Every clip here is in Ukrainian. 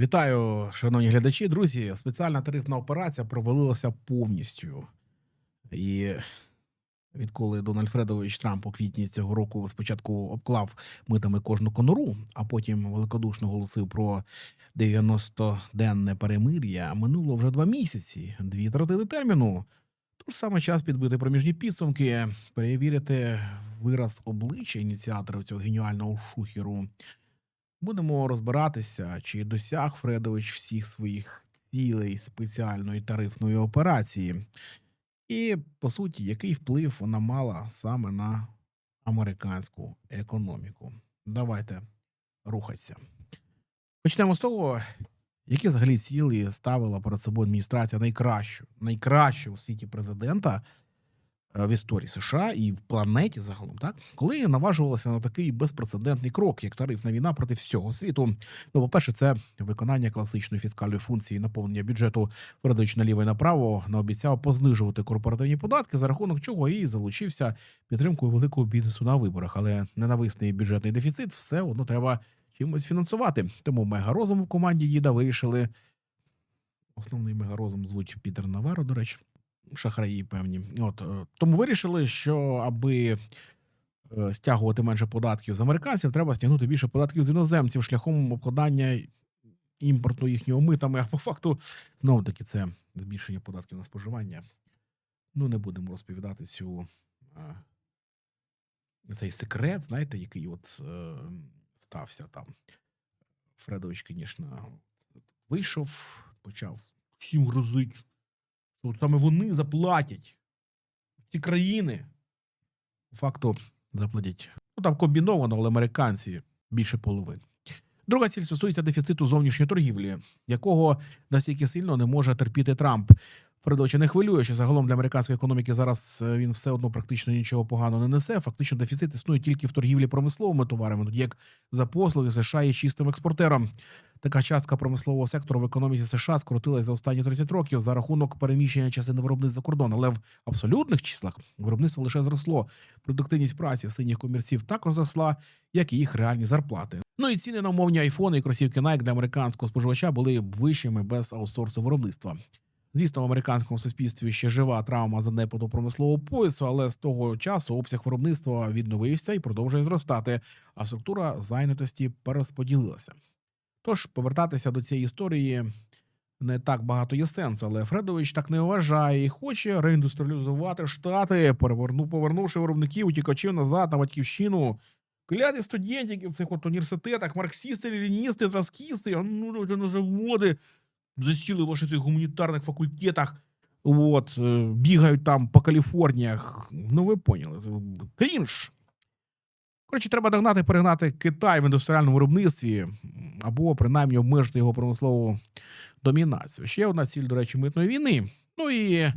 Вітаю, шановні глядачі. Друзі, спеціальна тарифна операція провалилася повністю. І відколи Дональд Фредович Трамп у квітні цього року спочатку обклав митами кожну конуру, а потім великодушно голосив про 90-денне перемир'я, минуло вже два місяці, дві третини терміну. Тож саме час підбити проміжні підсумки, перевірити вираз обличчя ініціаторів цього геніального шухеру. Будемо розбиратися, чи досяг Фредович всіх своїх цілей спеціальної тарифної операції, і по суті, який вплив вона мала саме на американську економіку. Давайте рухатися. Почнемо з того, які взагалі цілі ставила перед собою адміністрація найкращу, найкращу у світі президента в історії США і в планеті загалом, так коли наважувалася на такий безпрецедентний крок, як тарифна війна проти всього світу. Ну, по-перше, це виконання класичної фіскальної функції наповнення бюджету Фредович наліво і направо наобіцяв познижувати корпоративні податки, за рахунок чого і залучився підтримкою великого бізнесу на виборах. Але ненависний бюджетний дефіцит все одно треба чимось фінансувати. Тому мегарозум в команді їда вирішили. Основний мегарозум звуть Пітер Наваро, до речі шахраї певні. От е, тому вирішили, що аби е, стягувати менше податків з американців, треба стягнути більше податків з іноземців шляхом обкладання імпорту їхнього митами. А по факту знову таки це збільшення податків на споживання. Ну не будемо розповідати цю е, цей секрет, знаєте, який от стався там. Фредович, звісно, вийшов, почав всім грозить саме вони заплатять ті країни. По факту заплатять. Ну там комбіновано, але американці більше половини. Друга ціль стосується дефіциту зовнішньої торгівлі, якого настільки сильно не може терпіти Трамп. Фредовича не хвилює, що загалом для американської економіки зараз е, він все одно практично нічого поганого не несе. Фактично, дефіцит існує тільки в торгівлі промисловими товарами, тоді як за послуги США є чистим експортером. Така частка промислового сектору в економіці США скоротилась за останні 30 років за рахунок переміщення частини виробництв за кордон. Але в абсолютних числах виробництво лише зросло. Продуктивність праці синіх комірців також зросла, як і їх реальні зарплати. Ну і ціни на умовні айфони і кросівки Nike для американського споживача були б вищими без аутсорсу виробництва. Звісно, в американському суспільстві ще жива травма занепаду промислового поясу, але з того часу обсяг виробництва відновився і продовжує зростати, а структура зайнятості перерозподілилася. Тож повертатися до цієї історії не так багато є сенсу, але Фредович так не вважає і хоче реіндустріалізувати штати, переверну, повернувши виробників утікачів назад на батьківщину. Кляті студентів в цих от університетах, марксісти, леніністи, троцкісти, а ну на заводи засіли в ваших гуманітарних факультетах. От, е, бігають там по Каліфорніях. Ну, ви поняли. Крінж. Коротше, треба догнати, перегнати Китай в індустріальному виробництві або принаймні обмежити його промислову домінацію. Ще одна ціль, до речі, митної війни. Ну і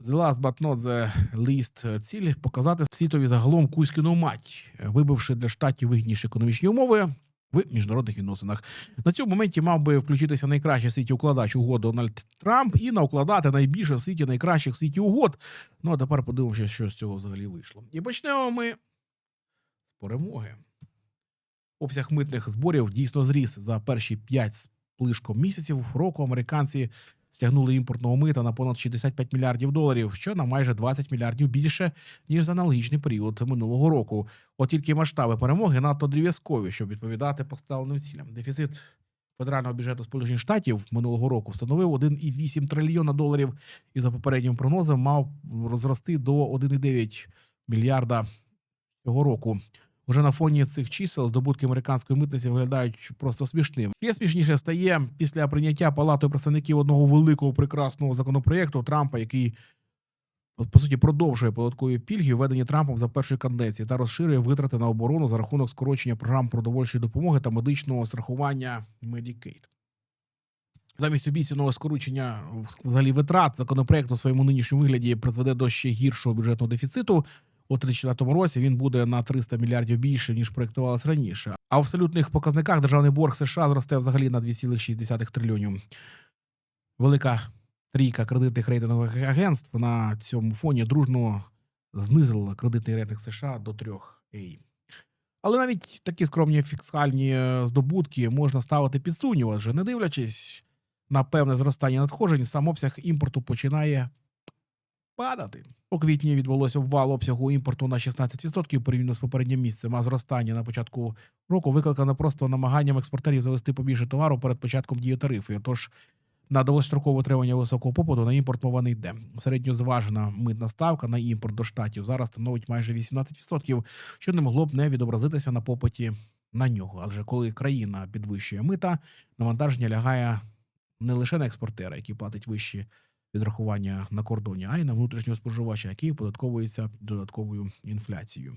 the last but not the least ціль показати світові загалом кузькіну мать, вибивши для штатів вигідніші економічні умови в міжнародних відносинах. На цьому моменті мав би включитися найкращий в світі укладач угод Дональд Трамп і наукладати найбільше в світі найкращих в світі угод. Ну а тепер подивимося, що з цього взагалі вийшло. І почнемо ми з перемоги. Обсяг митних зборів дійсно зріс за перші 5 з плишком місяців року. Американці стягнули імпортного мита на понад 65 мільярдів доларів, що на майже 20 мільярдів більше ніж за аналогічний період минулого року. От тільки масштаби перемоги надто дрів'язкові, щоб відповідати поставленим цілям. Дефіцит федерального бюджету Сполучених Штатів минулого року становив 1,8 трильйона доларів, і за попереднім прогнозом мав розрости до 1,9 мільярда цього року. Уже на фоні цих чисел здобутки американської митниці виглядають просто смішним. Ще смішніше стає після прийняття палатою представників одного великого прекрасного законопроєкту Трампа, який по суті продовжує податкові пільги, введені Трампом за першої каденції та розширює витрати на оборону за рахунок скорочення програм продовольчої допомоги та медичного страхування Medicaid. Замість обіцяного скорочення взагалі витрат законопроект у своєму нинішньому вигляді призведе до ще гіршого бюджетного дефіциту. У 2034 році він буде на 300 мільярдів більше ніж проєктувалось раніше. А в абсолютних показниках державний борг США зросте взагалі на 2,6 трильйонів. Велика трійка кредитних рейтингових агентств на цьому фоні дружно знизила кредитний рейтинг США до 3 A. Але навіть такі скромні фіскальні е, здобутки можна ставити під сумнів, адже не дивлячись на певне зростання надходжень, сам обсяг імпорту починає падати. У квітні відбулося обвал обсягу імпорту на 16% порівняно з попереднім місцем, а зростання на початку року викликане просто намаганням експортерів завести побільше товару перед початком дії тарифи. Тож на довгострокове отримання високого попиту на імпорт мова не йде. Середньозважена митна ставка на імпорт до штатів зараз становить майже 18%, що не могло б не відобразитися на попиті на нього. Адже коли країна підвищує мита, навантаження лягає не лише на експортера, який платить вищі відрахування на кордоні, а й на внутрішнього споживача, який податковується додатковою інфляцією.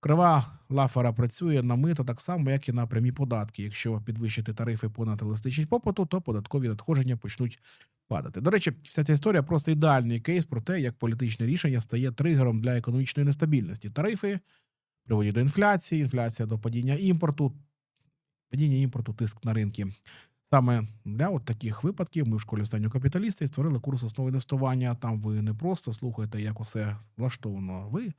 Крива лафера працює на мито так само, як і на прямі податки. Якщо підвищити тарифи понад еластичність попиту, то податкові надходження почнуть падати. До речі, вся ця історія просто ідеальний кейс про те, як політичне рішення стає тригером для економічної нестабільності. Тарифи приводять до інфляції, інфляція до падіння імпорту, падіння імпорту, тиск на ринки. Саме для от таких випадків ми в школі останнього капіталіста і створили курс основи інвестування. Там ви не просто слухаєте, як усе влаштовано. Ви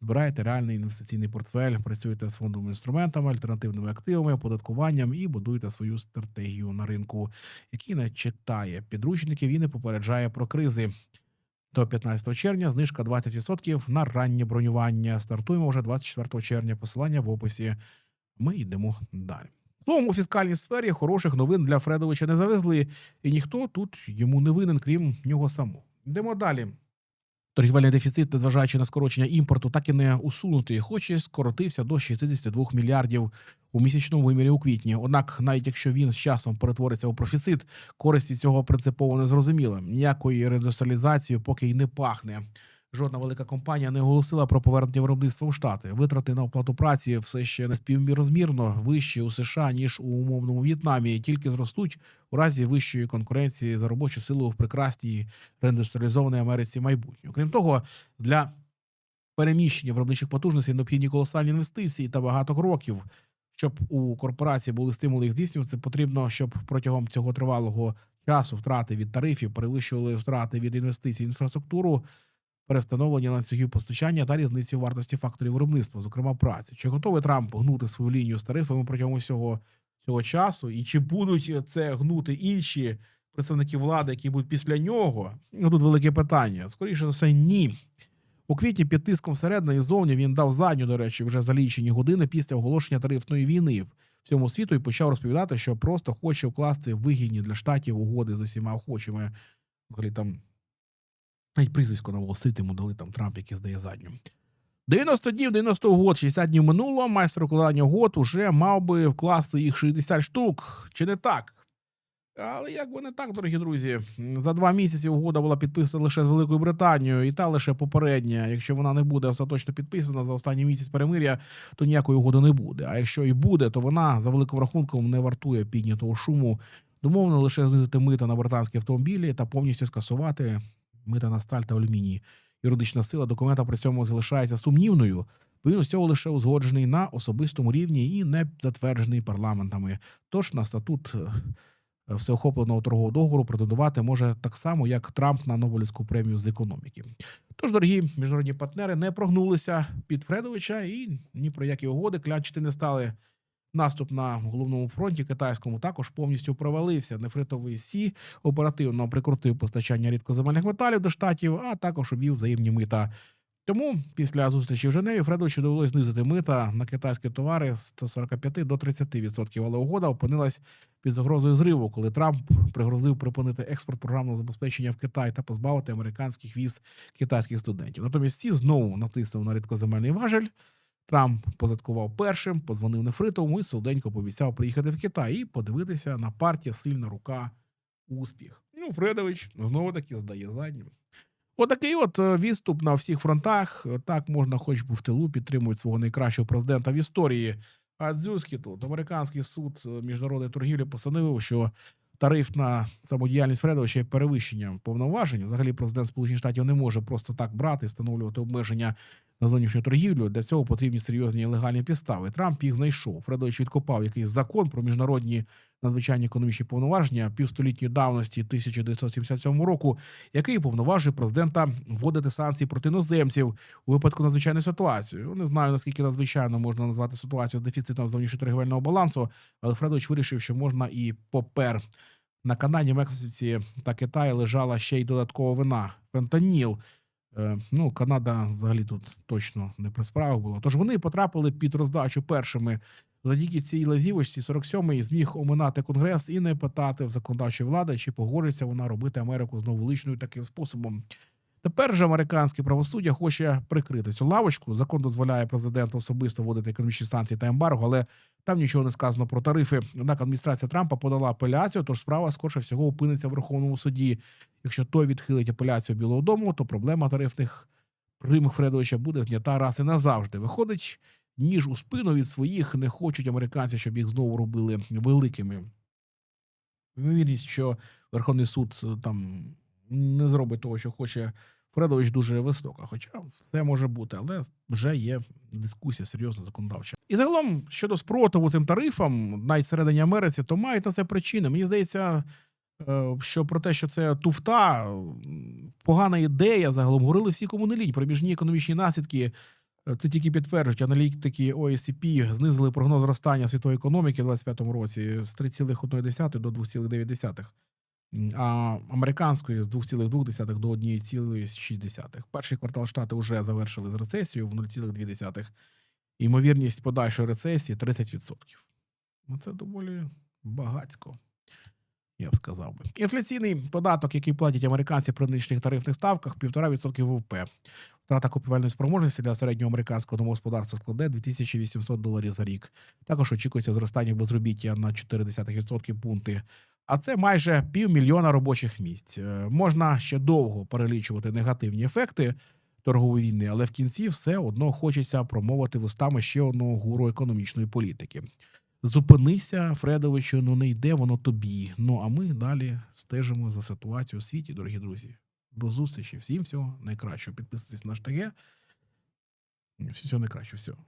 збираєте реальний інвестиційний портфель, працюєте з фондовими інструментами, альтернативними активами, оподаткуванням і будуєте свою стратегію на ринку, який не читає підручників і не попереджає про кризи. До 15 червня знижка 20% на раннє бронювання. Стартуємо вже 24 червня. Посилання в описі. Ми йдемо далі. Словом, у фіскальній сфері хороших новин для Фредовича не завезли, і ніхто тут йому не винен, крім нього самого. Йдемо далі. Торгівельний дефіцит, незважаючи на скорочення імпорту, так і не усунутий, хоч і скоротився до 62 мільярдів у місячному вимірі у квітні. Однак, навіть якщо він з часом перетвориться у профіцит, користі цього принципово не зрозуміла. Ніякої реіндустріалізації поки й не пахне. Жодна велика компанія не оголосила про повернення виробництва у штати. Витрати на оплату праці все ще не співмірозмірно вищі у США ніж у умовному В'єтнамі, і тільки зростуть у разі вищої конкуренції за робочу силу в прекрасній реіндустріалізованій Америці майбутнього. Крім того, для переміщення виробничих потужностей необхідні колосальні інвестиції та багато кроків. Щоб у корпорації були стимули їх здійснювати, це потрібно, щоб протягом цього тривалого часу втрати від тарифів перевищували втрати від інвестицій в інфраструктуру, перестановлення ланцюгів постачання та різниці у вартості факторів виробництва, зокрема праці. Чи готовий Трамп гнути свою лінію з тарифами протягом усього цього часу? І чи будуть це гнути інші представники влади, які будуть після нього? Ну тут велике питання. Скоріше за все, ні. У квітні під тиском всередині і зовні він дав задню, до речі, вже за лічені години після оголошення тарифної війни всьому світу і почав розповідати, що просто хоче вкласти вигідні для штатів угоди з усіма охочими. Взагалі там навіть прізвисько наголосити йому дали там Трамп, який здає задню. 90 днів, 90 угод, 60 днів минуло. Майстер укладання угод уже мав би вкласти їх 60 штук. Чи не так? Але як би не так, дорогі друзі, за два місяці угода була підписана лише з Великою Британією, і та лише попередня. Якщо вона не буде остаточно підписана за останній місяць перемир'я, то ніякої угоди не буде. А якщо і буде, то вона за великим рахунком не вартує піднятого шуму. Домовлено лише знизити мита на британські автомобілі та повністю скасувати мита на сталь та алюміній. Юридична сила документа при цьому залишається сумнівною. Він усього лише узгоджений на особистому рівні і не затверджений парламентами. Тож на статут е, всеохопленого торгового договору претендувати може так само, як Трамп на Нобелівську премію з економіки. Тож, дорогі міжнародні партнери, не прогнулися під Фредовича і ні про які угоди клячити не стали. Наступ на головному фронті китайському також повністю провалився. Нефритовий сі оперативно прикрутив постачання рідкоземельних металів до штатів, а також обів взаємні мита. Тому після зустрічі в Женеві Фредовичу довелось знизити мита на китайські товари з 145 до 30%. Але угода опинилась під загрозою зриву, коли Трамп пригрозив припинити експорт програмного забезпечення в Китай та позбавити американських віз китайських студентів. Натомість ці знову натиснув на рідкоземельний важель. Трамп позадкував першим, позвонив Нефритовому і солоденько пообіцяв приїхати в Китай і подивитися на партія сильна рука успіх. Ну, Фредович знову таки здає заднім. Отакий от е, відступ на всіх фронтах. Так можна, хоч би в тилу підтримують свого найкращого президента в історії. А Дзюзькі тут американський суд е, міжнародної торгівлі постановив, що тариф на самодіяльність Фредовича є перевищенням повноважень. Взагалі, президент Сполучених Штатів не може просто так брати і встановлювати обмеження на зовнішню торгівлю. Для цього потрібні серйозні легальні підстави. Трамп їх знайшов. Фредович відкопав якийсь закон про міжнародні надзвичайні економічні повноваження півстолітньої давності 1977 року, який повноважує президента вводити санкції проти іноземців у випадку надзвичайної ситуації. Не знаю наскільки надзвичайно можна назвати ситуацію з дефіцитом зовнішньоторгівельного балансу, але Фредович вирішив, що можна і попер. На Канаді, Мексиці та Китаї лежала ще й додаткова вина фентаніл. Е, ну, Канада взагалі тут точно не при справах була. Тож вони потрапили під роздачу першими. Завдяки цій лазівочці 47-й зміг оминати конгрес і не питати в законодавчої влади, чи погодиться вона робити Америку знову величною таким способом. Тепер же американське правосуддя хоче прикрити цю лавочку. Закон дозволяє президенту особисто вводити економічні санкції та ембарго, але там нічого не сказано про тарифи. Однак адміністрація Трампа подала апеляцію, тож справа скорше всього опиниться в Верховному суді. Якщо той відхилить апеляцію Білого Дому, то проблема тарифних примх Фредовича буде знята раз і назавжди. Виходить, ніж у спину від своїх не хочуть американці, щоб їх знову робили великими. Ймовірність, що Верховний суд е, там не зробить того, що хоче Фредович, дуже висока. Хоча все може бути, але вже є дискусія серйозна законодавча. І загалом щодо спротиву цим тарифам, навіть всередині Америці, то мають на це причини. Мені здається, е, що про те, що це туфта, погана ідея, загалом говорили всі, кому не лінь. Економічні наслідки. Це тільки підтверджують. Аналітики ОЕСП знизили прогноз зростання світової економіки у 2025 році з 3,1 до 2,9 а американської з 2,2 до 1,6. Перший квартал штати вже завершили з рецесією в 0,2. Ймовірність подальшої рецесії 30%. Ну, це доволі багацько, я б сказав би. Інфляційний податок, який платять американці при нинішніх тарифних ставках, 1,5% ВВП. Втрата купівельної спроможності для середнього американського домогосподарства складе 2800 доларів за рік. Також очікується зростання безробіття на 0,4% пункти. А це майже півмільйона робочих місць. Е, Можна ще довго перелічувати негативні ефекти торгової війни, але в кінці все одно хочеться промовити вустами ще одного гуру економічної політики. Зупинися, Фредовичу, ну не йде воно тобі. Ну а ми далі стежимо за ситуацією у світі, дорогі друзі. До зустрічі. Всім всього найкращого. Підписуйтесь на наш ТГ. Всього найкращого. Всього.